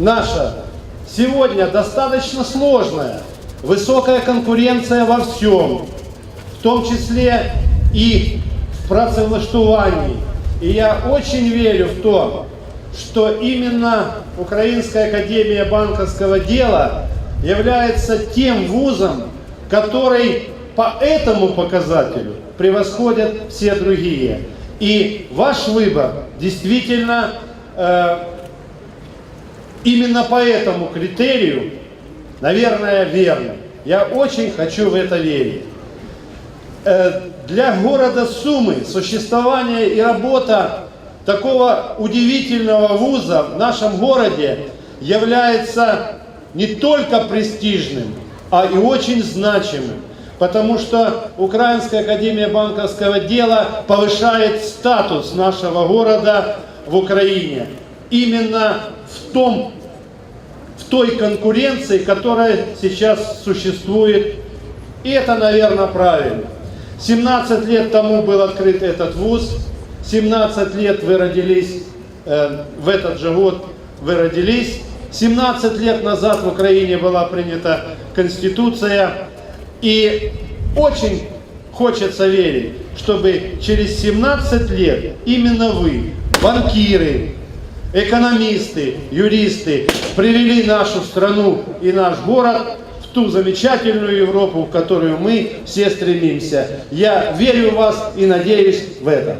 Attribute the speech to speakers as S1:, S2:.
S1: наша сегодня достаточно сложная. Высокая конкуренция во всем, в том числе и в працевлаштувании. И я очень верю в то, что именно Украинская академия банковского дела является тем вузом, который по этому показателю превосходят все другие. И ваш выбор действительно э, именно по этому критерию, наверное, верный. Я очень хочу в это верить. Э, Для города Сумы существование и работа такого удивительного вуза в нашем городе является не только престижным, а и очень значимым. Потому что Украинская академия банковского дела повышает статус нашего города в Украине. Именно в том в той конкуренции, которая сейчас существует. И это, наверное, правильно. 17 лет тому был открыт этот вуз, 17 лет вы родились, э, в этот же год вы родились, 17 лет назад в Украине была принята Конституция, и очень хочется верить, чтобы через 17 лет именно вы, банкиры, экономисты, юристы привели нашу страну и наш город в ту замечательную Европу, в которую мы все стремимся. Я верю в вас и надеюсь в это.